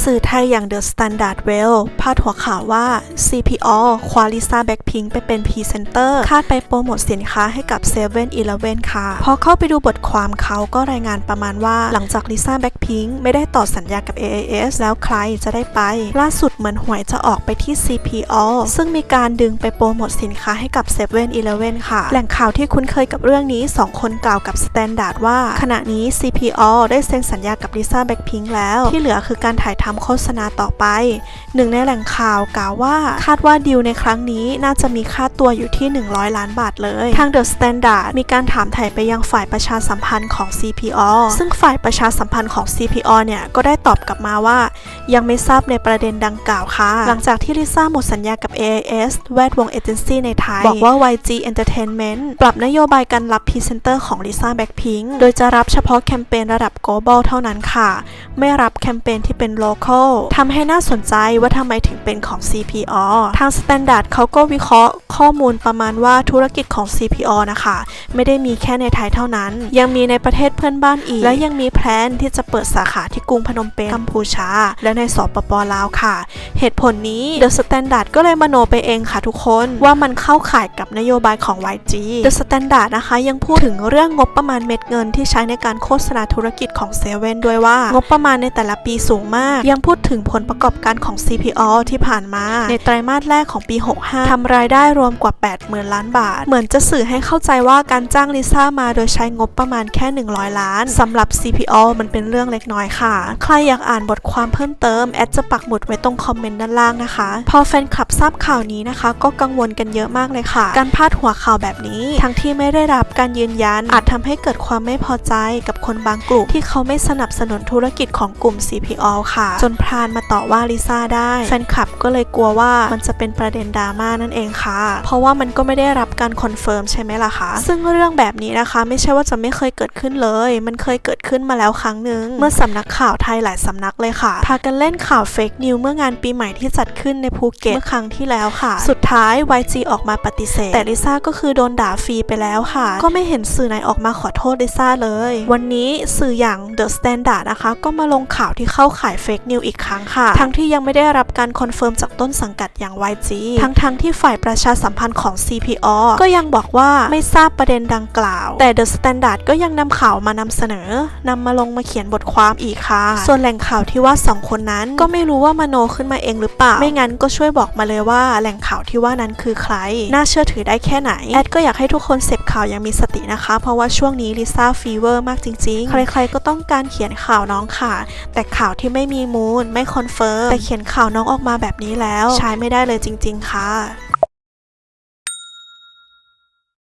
สื่อไทยอย่าง The Standard Well พาดหัวข่าวว่า CPO คว้าลิซ่าแบ็คพิงไปเป็นพรีเซนเตอร์ คาดไปโปรโมทสินค้าให้กับ7 e เ e ่ e อค่ะ พอเข้าไปดูบทความเขาก็รายงานประมาณว่า หลังจากลิซ่าแบ็คพิงไม่ได้ต่อสัญญากับ AAS แล้วใครจะได้ไป ล่าสุดเหมือนหวยจะออกไปที่ CPO ซึ่งมีการดึงไปโปรโมทสินค้าให้กับ7 e เ e ่ e ค่ะ แหล่งข่าวที่คุ้นเคยกับเรื่องนี้ 2 คนกล่าวกับ Standard ว่า ขณะนี้ CPO ได้เซ็นสัญญากับลิซ่าแบ็คพิงแล้ว ที่เหลือคือการถ่ายทำโฆษณาต่อไป หนึ่งในแหล่งข่าวกล่าวว่าคาดว่าดีลในครั้งนี้น่าจะมีค่าตัวอยู่ที่ 100 ล้านบาทเลย ทาง The Standard มีการถามถ่ายไปยังฝ่ายประชาสัมพันธ์ของ CPO ซึ่งฝ่ายประชาสัมพันธ์ของ CPO เนี่ยก็ได้ตอบกลับมาว่า ยังไม่ทราบในประเด็นดังกล่าวค่ะ หลังจากที่ลิซ่าหมดสัญญากับ AIS แวดวงเอเจนซี่ในไทย บอกว่า YG Entertainment ปรับนโยบายการรับพรีเซนเตอร์ของลิซ่าแบ็คพิงโดยจะรับเฉพาะแคมเปญระดับ global เท่านั้นค่ะ ไม่รับแคมเปญที่เป็น local ทำให้น่าสนใจว่าทำไมถึงเป็นของ CPO ทาง Standard เขาก็วิเคราะห์ข้อมูลประมาณว่าธุรกิจของ CPO นะคะ ไม่ได้มีแค่ในไทยเท่านั้น ยังมีในประเทศเพื่อนบ้านอีก และยังมีแพลนที่จะเปิดสาขาที่กรุงพนมเปญกัมพูชา และในสปปลาวค่ะ เหตุผลนี้ The Standard ก็เลยมโนไปเองค่ะทุกคนว่ามันเข้าข่ายกับนโยบายของ YG The Standard นะคะยังพูดถึงเรื่องงบประมาณเม็ดเงินที่ใช้ในการโฆษณาธุรกิจของเซเว่นด้วยว่างบประมาณในแต่ละปีสูงมากยังพูดถึงผลประกอบการของ CPO ที่ผ่านมา ในไตรมาสแรกของปี 65 ทำรายได้รวมกว่า 80,000 ล้านบาท เหมือนจะสื่อให้เข้าใจว่าการจ้างลิซ่ามาโดยใช้งบประมาณแค่ 100 ล้านสำหรับ CPO มันเป็นเรื่องเล็กน้อยค่ะ ใครอยากอ่านบทความเพิ่มเติม แอดจะปักหมุดไว้ตรงคอมเมนต์ด้านล่างนะคะ พอแฟนคลับทราบข่าวนี้นะคะ ก็กังวลกันเยอะมากเลยค่ะ การพาดหัวข่าวแบบนี้ ทั้งที่ไม่ได้รับการยืนยัน อาจทำให้เกิดความไม่พอใจกับคนบางกลุ่มที่เขาไม่สนับสนุนธุรกิจของกลุ่ม CPO ค่ะจนพรานมาต่อว่าลิซ่าได้ แฟนคลับก็เลยกลัวว่ามันจะเป็นประเด็นดราม่านั่นเองค่ะ เพราะว่ามันก็ไม่ได้รับการคอนเฟิร์มใช่ไหมล่ะคะซึ่งเรื่องแบบนี้นะคะ ไม่ใช่ว่าจะไม่เคยเกิดขึ้นเลย มันเคยเกิดขึ้นมาแล้วครั้งหนึ่งเมื่อสำนักข่าวไทยหลายสำนักเลยค่ะพากันเล่นข่าวเฟกนิวเมื่องานปีใหม่ที่จัดขึ้นในภูเก็ตเมื่อครั้งที่แล้วค่ะ สุดท้าย YG ออกมาปฏิเสธ แต่ลิซ่าก็คือโดนด่าฟรีไปแล้วค่ะ ก็ไม่เห็นสื่อไหนออกมาขอโทษลิซ่าเลย วันนี้สื่ออย่าง The Standard นะคะ ก็มาลงข่าวที่เข้าข่ายเฟกนิวอีกครั้งค่ะ ทั้งที่ยังไม่ได้รับการคอนเฟิร์มจากต้นสังกัดอย่าง YG ทั้งทั้งๆที่ฝ่ายประชาสัมพันธ์ของ CPO ก็ยังบอกว่าไม่ทราบประเด็นดังกล่าว แต่ The Standard ก็ยังนำข่าวมานำเสนอนำมาลงมาเขียนบทความอีกค่ะ ส่วนแหล่งข่าวที่ว่าสองคนนั้น ก็ไม่รู้ว่ามโนขึ้นมาเองหรือเปล่า ไม่งั้นก็ช่วยบอกมาเลยว่าแหล่งข่าวที่ว่านั้นคือใคร น่าเชื่อถือได้แค่ไหน แอดก็อยากให้ทุกคนเสพข่าวอย่างมีสตินะคะ เพราะว่าช่วงนี้ลิซ่าฟีเวอร์มากจริง ๆ ใครๆก็ต้องการเขียนข่าวน้องค่ะ แต่ข่าวที่ไม่มีมูลไม่คอนเฟิร์มแต่เขียนข่าวน้องออกมาแบบนี้แล้ว ใช้ไม่ได้เลยจริง ๆ ค่ะ